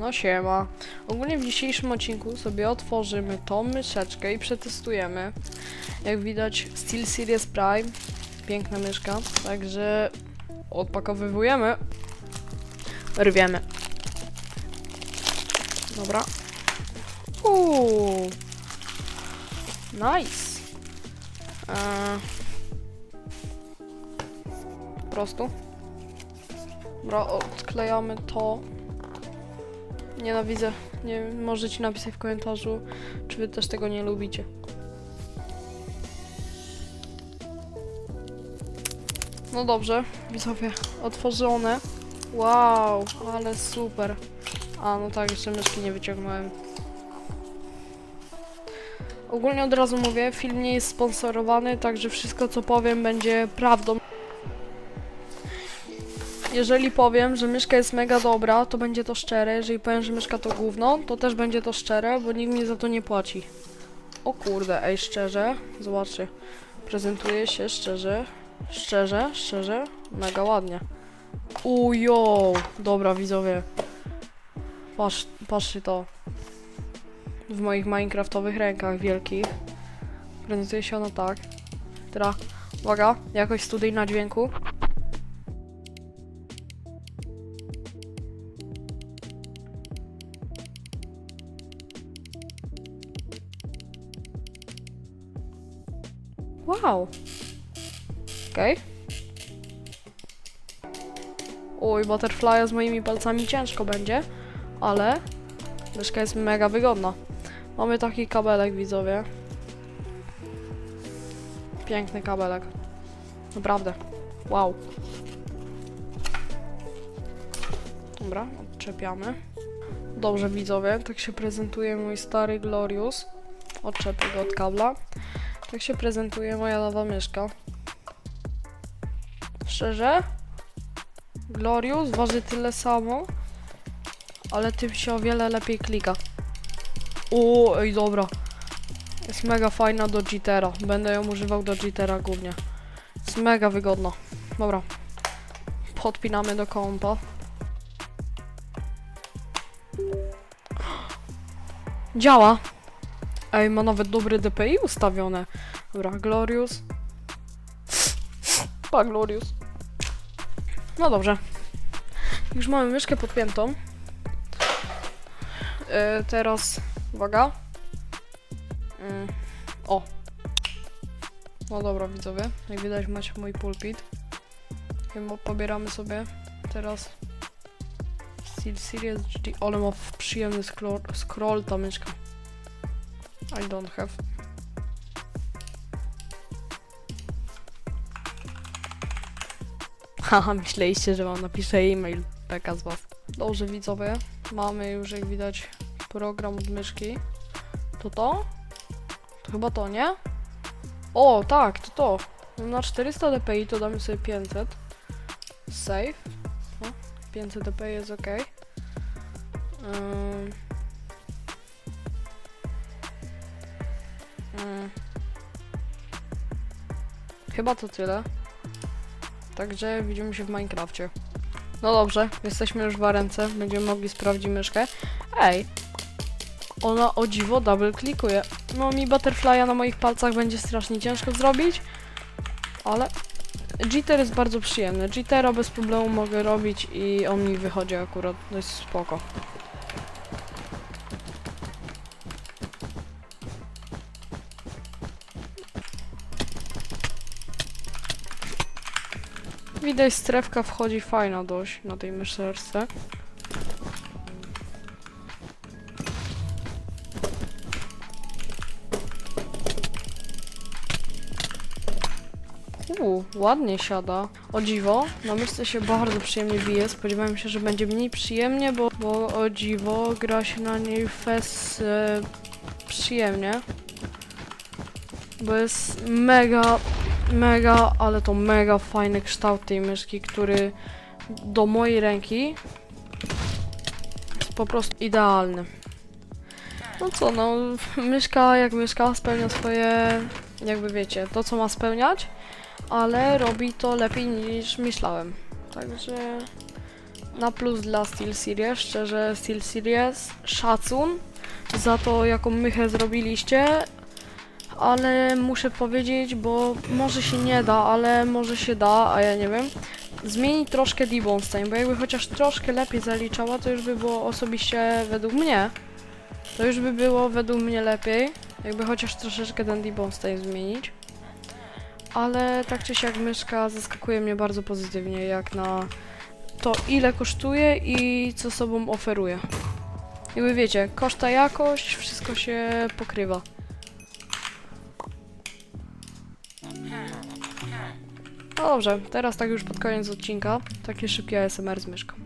No siema. Ogólnie w dzisiejszym odcinku sobie otworzymy tą myszeczkę i przetestujemy. Jak widać SteelSeries Prime. Piękna myszka. Także odpakowywujemy. Rwiemy. Dobra. Uuu. Nice. Eee. Po prostu. Dobra, odklejamy to. Nienawidzę. Nie możecie napisać w komentarzu, czy wy też tego nie lubicie. No dobrze, widzowie, otworzone. Wow, ale super. A, no tak, jeszcze myszki nie wyciągnąłem. Ogólnie od razu mówię, film nie jest sponsorowany, także wszystko co powiem będzie prawdą. Jeżeli powiem, że myszka jest mega dobra, to będzie to szczere. Jeżeli powiem, że myszka to gówno, to też będzie to szczere, bo nikt mi za to nie płaci. O kurde, ej, szczerze, zobaczcie. Prezentuje się szczerze, szczerze, szczerze, mega ładnie. Ujo, dobra widzowie. Patrz, patrzcie to. W moich minecraftowych rękach wielkich. Prezentuje się ono tak. Teraz, uwaga, jakość studyjna dźwięku. Wow. Okej. Oj, butterfly'a z moimi palcami ciężko będzie, ale myszka jest mega wygodna. Mamy taki kabelek, widzowie. Piękny kabelek. Naprawdę. Wow. Dobra, odczepiamy. Dobrze, widzowie, tak się prezentuje mój stary Glorious. Odczepię go od kabla. Tak się prezentuje moja nowa myszka. Szczerze? Glorious waży tyle samo, ale tym się o wiele lepiej klika. O, ej, dobra. Jest mega fajna do Jittera. Będę ją używał do Jittera głównie. Jest mega wygodna. Dobra. Podpinamy do kompa. Działa. Ej, ma nawet dobre DPI ustawione. Dobra, Glorious. Pa, Glorious. No dobrze. Już mamy myszkę podpiętą. E, teraz, uwaga. Mm, o. No dobra, widzowie. Jak widać macie mój pulpit. Chyba pobieramy sobie teraz Steel Series GT. Ale ma przyjemny scroll, scroll ta myszka. I don't have. Haha, myśleliście, że wam napiszę e-mail. Taka z was. Dobrze, widzowie. Mamy już, jak widać, program od myszki. To to? To chyba to, nie? O, tak, to to. Na 400 dpi to damy sobie 500. Save. No, 500 dpi jest ok. Ym. Mm. Chyba to tyle. Także widzimy się w Minecrafcie. No dobrze, jesteśmy już w ręce, będziemy mogli sprawdzić myszkę. Ej, ona o dziwo double klikuje. No mi butterfly'a na moich palcach będzie strasznie ciężko zrobić, ale jitter jest bardzo przyjemny. Jittera bez problemu mogę robić i on mi wychodzi akurat dość spoko. Widać strefka wchodzi fajna dość na tej myszerce. Uuu, ładnie siada. O dziwo, na myszce się bardzo przyjemnie bije. Spodziewałem się, że będzie mniej przyjemnie, bo, bo o dziwo gra się na niej fes e, przyjemnie. Bo jest mega mega, ale to mega fajny kształt tej myszki, który do mojej ręki jest po prostu idealny. No co, no, myszka jak myszka spełnia swoje, jakby wiecie, to co ma spełniać, ale robi to lepiej niż myślałem. Także na plus dla SteelSeries, szczerze SteelSeries, szacun za to jaką mychę zrobiliście, ale muszę powiedzieć, bo może się nie da, ale może się da, a ja nie wiem, zmienić troszkę Debonstein, bo jakby chociaż troszkę lepiej zaliczała, to już by było osobiście według mnie, to już by było według mnie lepiej, jakby chociaż troszeczkę ten Debonstein zmienić. Ale tak czy siak myszka zaskakuje mnie bardzo pozytywnie, jak na to ile kosztuje i co sobą oferuje. Jakby wiecie, koszta jakość, wszystko się pokrywa. Dobrze, teraz tak już pod koniec odcinka, takie szybkie ASMR z myszką.